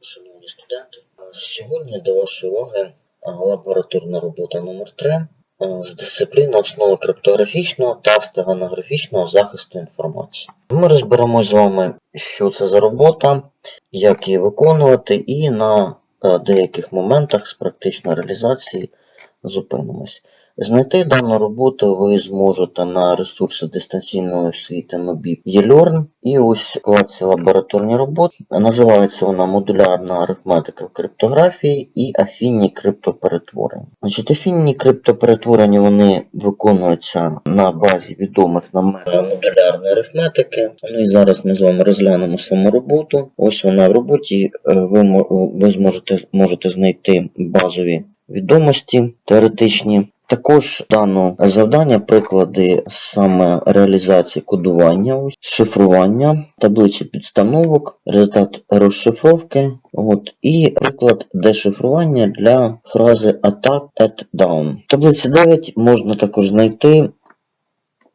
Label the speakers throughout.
Speaker 1: Шановні студенти, сьогодні до вашої уваги лабораторна робота номер 3 з дисципліни основи криптографічного та стеганографічного захисту інформації. Ми розберемо з вами, що це за робота, як її виконувати, і на е, деяких моментах з практичної реалізації зупинимось. Знайти дану роботу ви зможете на ресурсі дистанційної освіти МОБІП eLearn і ось в вкладці лабораторні роботи. Називається вона модулярна арифметика в криптографії і афінні криптоперетворення. Значить, афінні криптоперетворення вони виконуються на базі відомих нам модулярної арифметики. Ну і зараз ми з вами розглянемо саму роботу. Ось вона в роботі. Е, Ви, ви зможете можете знайти базові відомості теоретичні. Також дано завдання, приклади саме реалізації кодування, шифрування, таблиці підстановок, результат розшифровки, от, і приклад дешифрування для фрази attack at down. Таблиці 9 можна також знайти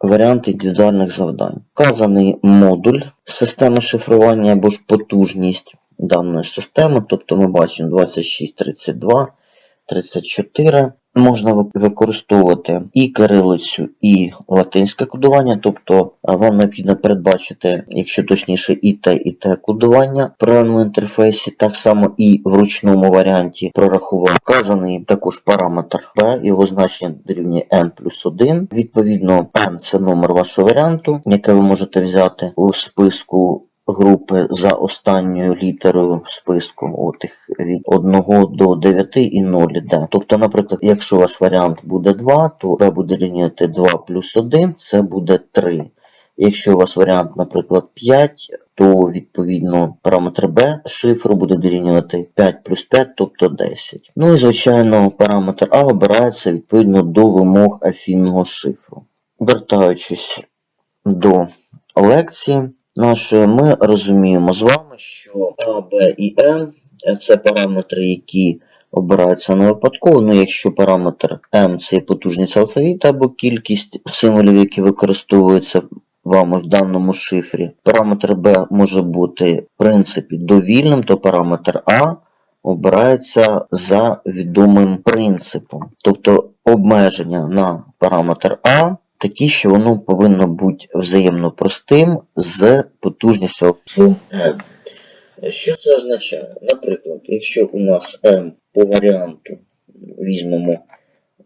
Speaker 1: варіанти індивідуальних завдань. Вказаний модуль системи шифрування або ж потужність даної системи, тобто ми бачимо 2632. 34. Можна використовувати і кирилицю, і латинське кодування, тобто вам необхідно передбачити, якщо точніше, і те, і те кодування в програмному інтерфейсі, так само і в ручному варіанті прорахувати. Вказаний також параметр B, його значення дорівнює n плюс 1. Відповідно, n це номер вашого варіанту, яке ви можете взяти у списку групи за останньою літерою списку от їх від 1 до 9 і 0 йде. Тобто, наприклад, якщо ваш варіант буде 2, то B буде рівняти 2 плюс 1, це буде 3. Якщо у вас варіант, наприклад, 5, то відповідно параметр B шифру буде дорівнювати 5 плюс 5, тобто 10. Ну і звичайно, параметр А обирається відповідно до вимог афінного шифру. Вертаючись до лекції нашої, ми розуміємо з вами, що А, Б і М це параметри, які обираються не випадково. Ну, якщо параметр М це є потужність алфавіта або кількість символів, які використовуються вами в даному шифрі. Параметр Б може бути в принципі довільним, то параметр А обирається за відомим принципом. Тобто обмеження на параметр А такі, що воно повинно бути взаємно простим з потужністю M. Що це означає? Наприклад, якщо у нас M по варіанту візьмемо,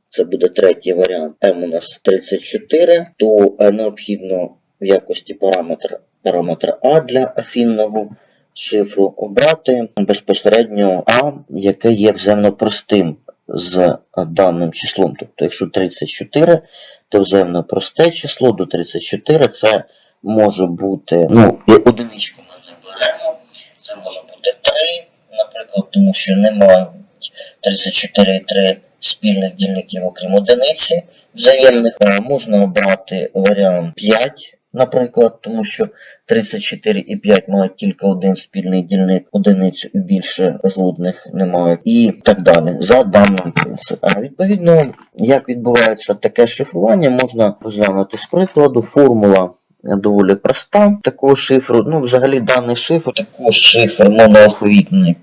Speaker 1: це буде третій варіант, M у нас 34, то е, необхідно в якості параметр, параметра А для афінного шифру обрати безпосередньо А, яке є взаємно простим з даним числом. Тобто, якщо 34, взаємно просте число до 34 це може бути, ну, одиничку ми не беремо, це може бути 3, наприклад, тому що немає 34 і 3 спільних дільників, окрім одиниці взаємних. Можна обрати варіант 5, наприклад, тому що 34 і 5 мають тільки один спільний дільник, одиницю і більше жодних немає, і так далі, за даним принципом. А відповідно, як відбувається таке шифрування, можна розглянути з прикладу. Формула доволі проста такого шифру. Ну, взагалі, даний шифр, також шифр моноалфавітної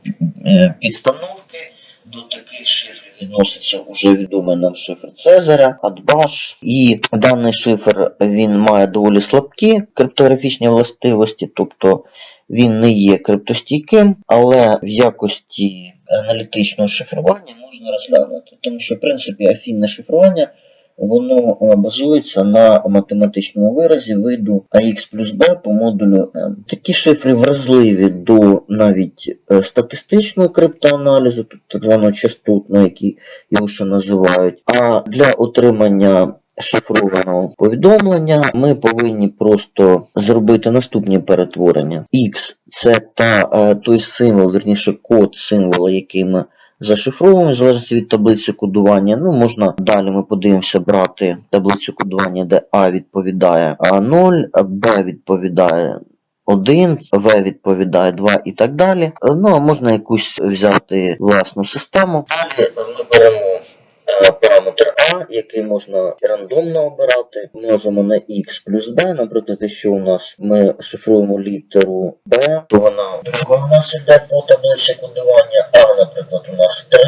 Speaker 1: е, підстановки. До таких шифрів відноситься уже відомий нам шифр Цезаря, Адбаш. І даний шифр він має доволі слабкі криптографічні властивості, тобто він не є криптостійким, але в якості аналітичного шифрування можна розглянути. Тому що, в принципі, афінне шифрування воно базується на математичному виразі виду AX плюс B по модулю M. Такі шифри вразливі до навіть е, статистичного криптоаналізу, тобто званого частотного, який його ще називають. А для отримання шифрованого повідомлення ми повинні просто зробити наступні перетворення. X це та, е, той символ, верніше код символа, який ми зашифровуємо, в залежності від таблиці кодування. Ну, можна далі ми подивимося брати таблицю кодування, де А відповідає А0, Б відповідає 1, В відповідає 2 і так далі. Ну, а можна якусь взяти власну систему. Далі ми беремо параметр А, який можна рандомно обирати. Можемо на X плюс B, наприклад, якщо у нас ми шифруємо літеру B, то вона друга у нас іде по таблиці кодування. А, наприклад, у нас 3,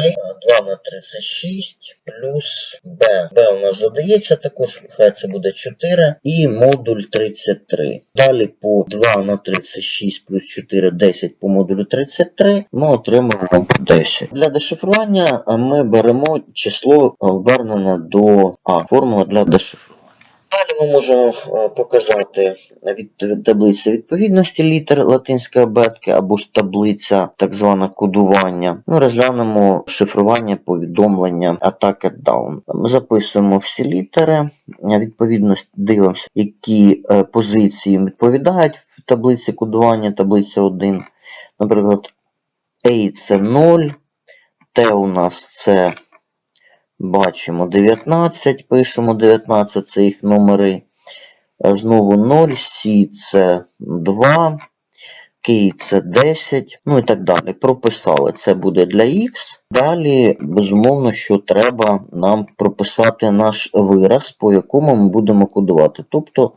Speaker 1: 2 на 36 плюс B. B у нас задається також, хай це буде 4, і модуль 33. Далі по 2 на 36 плюс 4, 10 по модулю 33 ми отримаємо 10. Для дешифрування ми беремо число а, обернене до А, формула для дешифрування. Далі ми можемо е, показати від таблиці відповідності літер латинської абетки або ж таблиця так зване кодування. Ну, розглянемо шифрування повідомлення Attack Down. Ми записуємо всі літери, е, відповідність дивимося, які е, позиції відповідають в таблиці кодування, таблиця 1. Наприклад, A це 0, T у нас це Бачимо 19, пишемо 19, це їх номери. Знову 0, C це 2, K це 10, ну і так далі. Прописали. Це буде для X. Далі, безумовно, що треба нам прописати наш вираз, по якому ми будемо кодувати. Тобто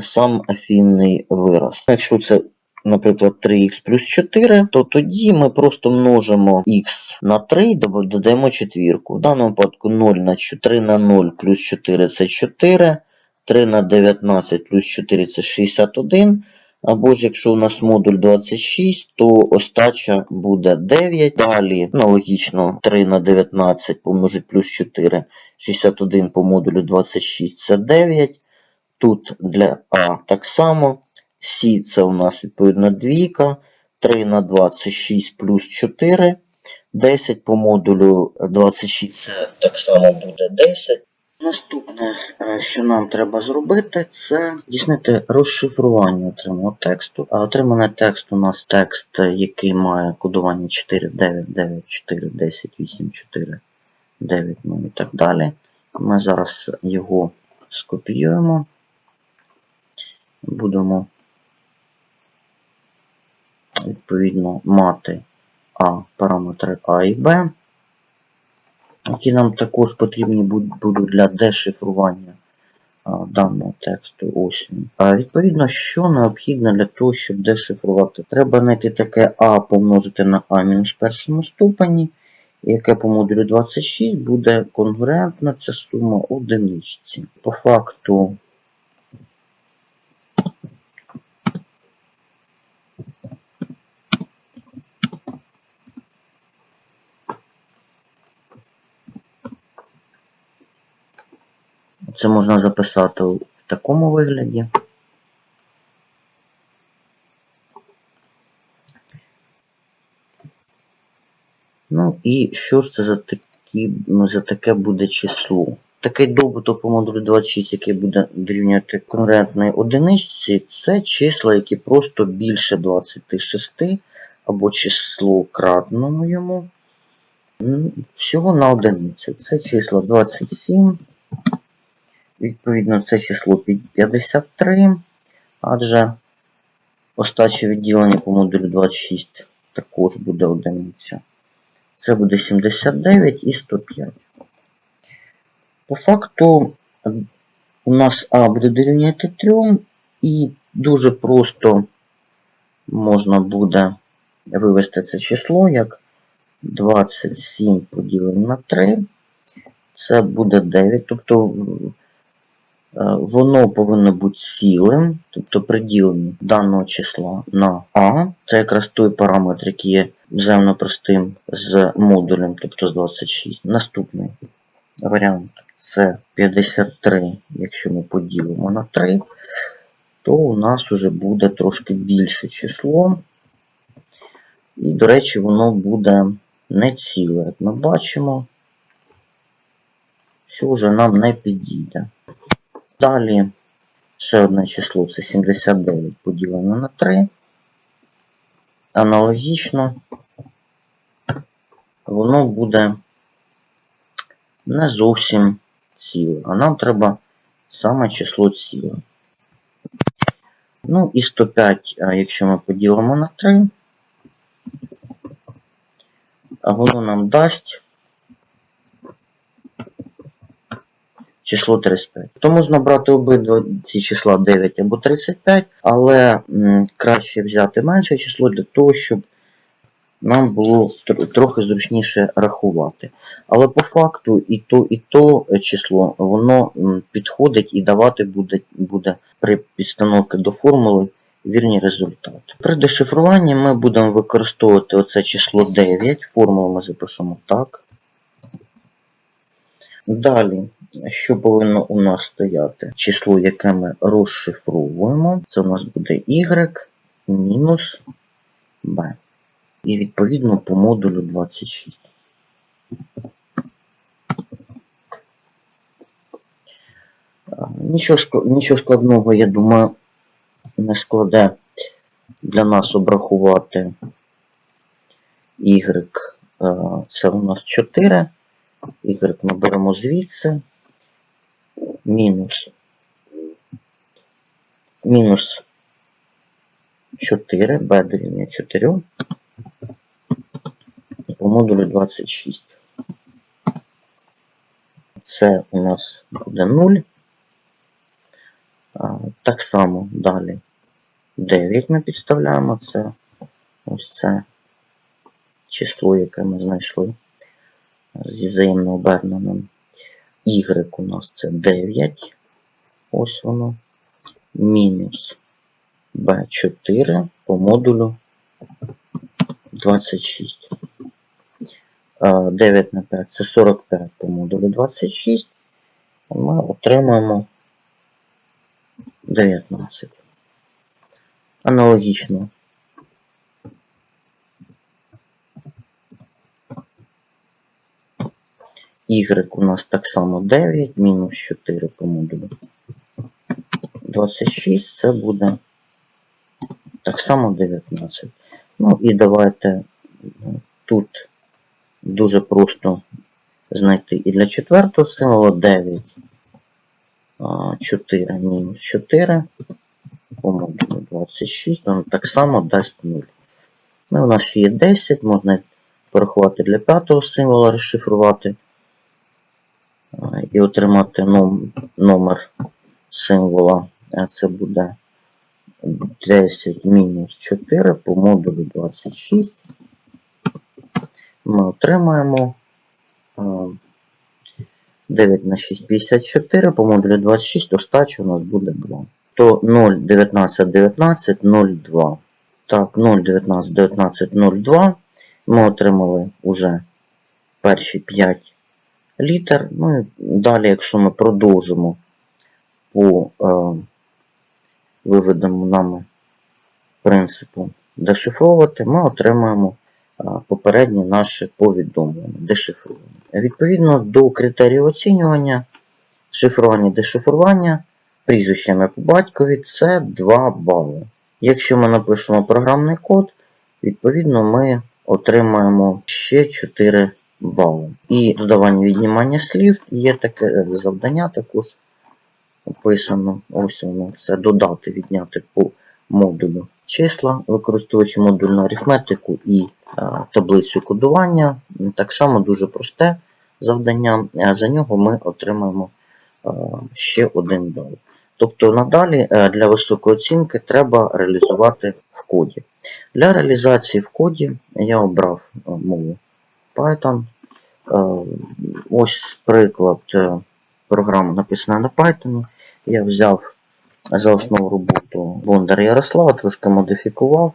Speaker 1: сам афінний вираз. Якщо це наприклад, 3х плюс 4, то тоді ми просто множимо х на 3 і додаємо четвірку. В даному випадку 0 на 4 на 0 плюс 4 це 4, 3 на 19 плюс 4 це 61. Або ж якщо у нас модуль 26, то остача буде 9. Далі, аналогічно, 3 на 19 помножить плюс 4, 61 по модулю 26 це 9. Тут для А так само. Сі це у нас відповідно двійка. 3 на 2 це 6 плюс 4. 10 по модулю 26 це так само буде 10. Наступне, е, що нам треба зробити, це здійснити розшифрування отриманого тексту. А отриманий текст у нас текст, який має кодування 4, 9, 9, 4, 10, 8, 4, 9, ну і так далі. Ми зараз його скопіюємо. Будемо відповідно мати А, параметри А і Б, які нам також потрібні будуть для дешифрування даного тексту. Ось. А, відповідно, що необхідно для того, щоб дешифрувати? Треба знайти таке А помножити на А мінус першому ступені, яке по модулю 26 буде конгруентна ця сума одиничці. По факту Це можна записати в такому вигляді. Ну і що ж це за, такі, ну, за таке буде число? Такий добуток по модулю 26, який буде дорівнювати конкретної одиничці, це числа, які просто більше 26, або число кратному йому. Всього на одиницю. Це число 27. Відповідно, це число 53, адже остаче відділення по модулю 26 також буде одиниця. Це буде 79 і 105. По факту у нас А буде дорівнювати 3, і дуже просто можна буде вивести це число як 27 поділено на 3. Це буде 9. Тобто Воно повинно бути цілим, тобто приділення даного числа на А. Це якраз той параметр, який є взаємно простим з модулем, тобто з 26. Наступний варіант це 53. Якщо ми поділимо на 3, то у нас вже буде трошки більше число. І, до речі, воно буде не ціле, як ми бачимо, що вже нам не підійде. Далі ще одне число це 79 поділено на 3. Аналогічно воно буде не зовсім ціле, а нам треба саме число ціле. Ну і 105, якщо ми поділимо на 3, а воно нам дасть число 35. То можна брати обидва ці числа 9 або 35, але краще взяти менше число для того, щоб нам було тр- трохи зручніше рахувати. Але по факту і то, і то е, число воно підходить і давати буде, буде при підстановці до формули вірні результати. При дешифруванні ми будемо використовувати оце число 9. Формулу ми запишемо так. Далі, що повинно у нас стояти? Число, яке ми розшифровуємо. Це у нас буде y мінус b. І відповідно по модулю 26. Нічого, нічого складного, я думаю, не складе для нас обрахувати y. Це у нас 4. Y ми беремо звідси. Мінус. Мінус 4. b дорівнює 4. По модулю 26. Це у нас буде 0. Так само далі 9 ми підставляємо. Це ось це число, яке ми знайшли зі взаємно оберненим. Y у нас це 9. Ось воно. Мінус B4 по модулю 26. Е, 9 на 5 це 45 по модулю 26. Ми отримаємо 19. Аналогічно. Y у нас так само 9, мінус 4 по модулю. 26 це буде так само 19. Ну і давайте е, тут дуже просто знайти і для четвертого символа 9. 4 мінус 4 по модулю 26, воно так само дасть 0. Ну, у нас ще є 10, можна порахувати для п'ятого символа, розшифрувати і отримати номер символа. А це буде 10 мінус 4 по модулю 26. Ми отримаємо 9 на 6 54 по модулю 26, остача у нас буде 2. То 0, 19, 19, 0, 2. Так, 0, 19, 19, 0, 2. Ми отримали вже перші 5 літер. Ну і далі, якщо ми продовжимо по е, виведеному нами принципу дешифровувати, ми отримаємо е, попереднє наше повідомлення, дешифроване. Відповідно до критерію оцінювання, шифрування дешифрування, прізвище ім'я по батькові це 2 бали. Якщо ми напишемо програмний код, відповідно ми отримаємо ще 4 бали. І додавання віднімання слів є таке е, завдання також описано. Ось воно. Це додати, відняти по модулю числа, використовуючи модульну арифметику і е, таблицю кодування. Так само дуже просте завдання. а За нього ми отримаємо е, ще один бал. Тобто надалі е, для високої оцінки треба реалізувати в коді. Для реалізації в коді я обрав е, мову Python. Е, Ось приклад е, програми написана на Python. Я взяв за основу роботу Бондар Ярослава, трошки модифікував.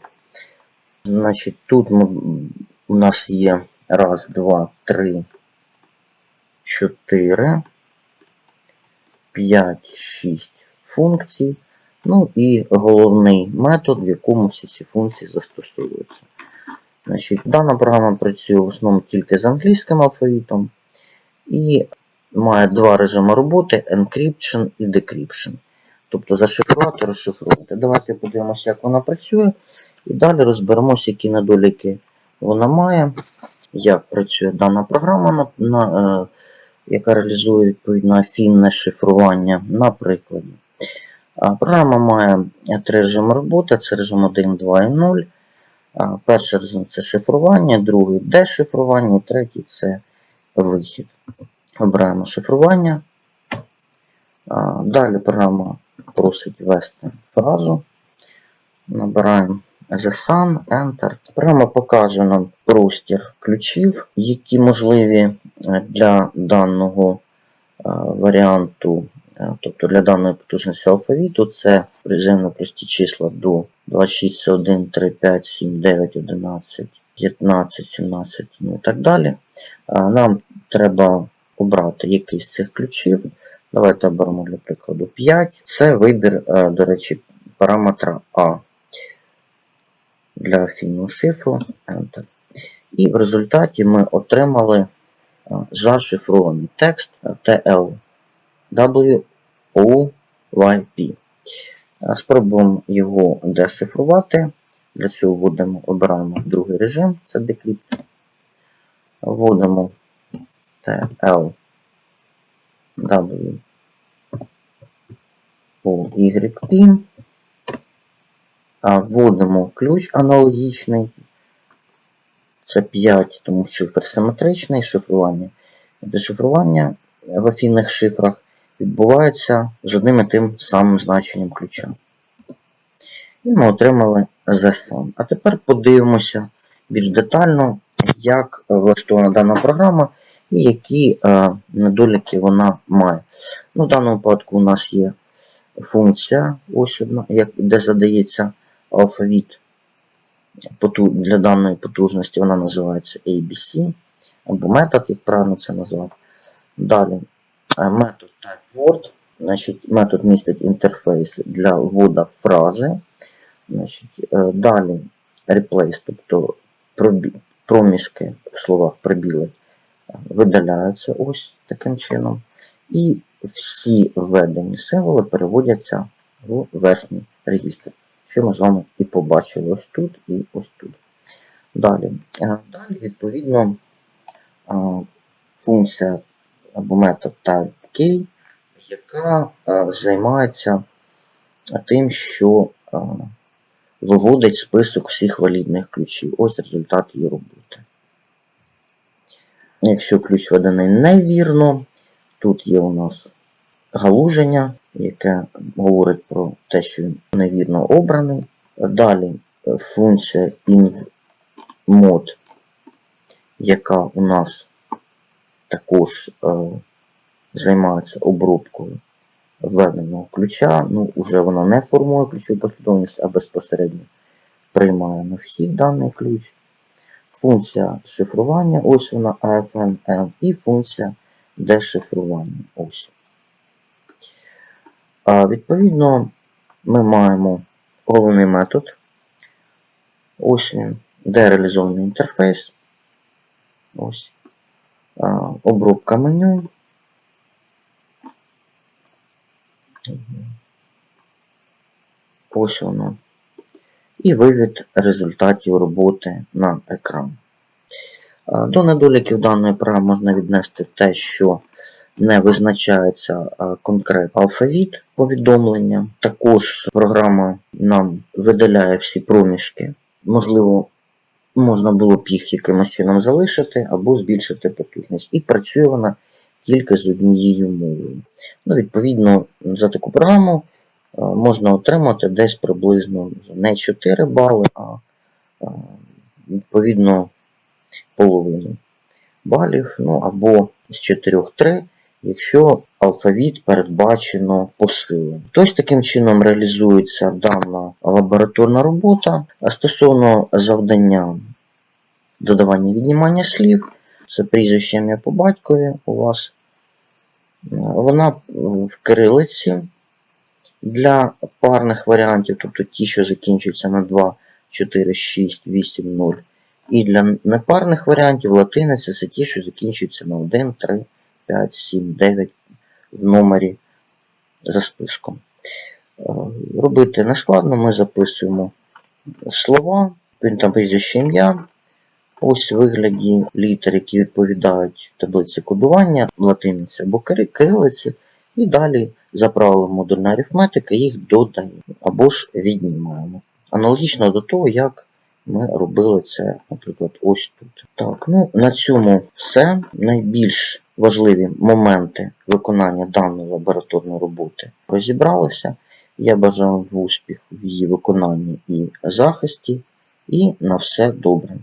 Speaker 1: Значить, тут ми, у нас є раз, два, три, чотири, п'ять, шість функцій. Ну і головний метод, в якому всі ці функції застосовуються. Значить, дана програма працює в основному тільки з англійським алфавітом і має два режими роботи: encryption і decryption. Тобто зашифрувати, розшифрувати. Давайте подивимося, як вона працює. І далі розберемося, які недоліки вона має, як працює дана програма, на, на, е, яка реалізує відповідно афінне шифрування. На прикладі. А, Програма має три режими роботи: це режим 1, 2 і 0. Перший режим це шифрування, другий дешифрування, третій це вихід. Обираємо шифрування.
Speaker 2: Далі програма просить ввести фразу. Набираємо The Enter. Програма показує нам простір ключів, які можливі для даного варіанту, тобто для даної потужності алфавіту. Це приземно прості числа до 26, 1, 3, 5, 7, 9, 11, 15, 17 ну і так далі. Нам треба обрати якийсь з цих ключів. Давайте оберемо для прикладу 5. Це вибір, е, до речі, параметра А для фінного шифру. Enter. І в результаті ми отримали е, зашифрований текст е, Е, Спробуємо його дешифрувати. Для цього вводимо, обираємо другий режим, це Decrypt. Вводимо TLW OYP. А, Вводимо ключ аналогічний. Це 5, тому шифр симетричний, шифрування. Дешифрування в афінних шифрах відбувається з одним і тим самим значенням ключа. І ми отримали ZSUN. А тепер подивимося більш детально, як влаштована дана програма і які е, недоліки вона має. Ну, в даному випадку у нас є функція, ось одна, де задається алфавіт для даної потужності, вона називається ABC, або метод, як правильно це назвати. Далі метод TypeWord, значить, метод містить інтерфейс для вводу фрази. Значить, е, далі replace, тобто проміжки в словах пробіли е, видаляються ось таким чином. І всі введені символи переводяться в верхній регістр, що ми з вами і побачили ось тут і ось тут. Далі, Е, далі відповідно, функція або метод type-key, яка е, займається тим, що е, виводить список всіх валідних ключів. Ось результат її роботи. Якщо ключ введений невірно, тут є у нас галуження, яке говорить про те, що він невірно обраний. Далі е, функція invMod, яка у нас також е, займається обробкою введеного ключа. Ну, уже вона не формує ключову послідовність, а безпосередньо приймає на вхід даний ключ. Функція шифрування, ось вона AFNN, і функція дешифрування. Ось. А, відповідно, ми маємо головний метод. Ось він, де реалізований інтерфейс. Ось. Обробка меню. Ось воно. І вивід результатів роботи на екран. До недоліків даної програми можна віднести те, що не визначається конкретний алфавіт повідомлення. Також програма нам видаляє всі проміжки. Можливо, можна було б їх якимось чином залишити або збільшити потужність. І працює вона тільки з однією мовою. Ну, відповідно, за таку програму можна отримати десь приблизно не 4 бали, а а, відповідно половину балів, ну або з 4-3, якщо алфавіт передбачено посилом. Ось таким чином реалізується дана лабораторна робота. Стосовно завдання додавання віднімання слів, це прізвище ім'я по батькові у вас. Вона в кирилиці для парних варіантів, тобто ті, що закінчуються на 2, 4, 6, 8, 0. І для непарних варіантів латиниця це ті, що закінчуються на 1, 3, 5, 7, 9 в номері за списком. Е, Робити не складно, ми записуємо слова, він там прізвище ім'я. Ось вигляді літер, які відповідають таблиці кодування, латиниці або кири- кирилиці, і далі за правилом модульної арифметики їх додаємо або ж віднімаємо. Аналогічно до того, як ми робили це, наприклад, ось тут. Так, ну на цьому все. Найбільш важливі моменти виконання даної лабораторної роботи розібралися. Я бажаю вам успіху в її виконанні і захисті, і на все добре.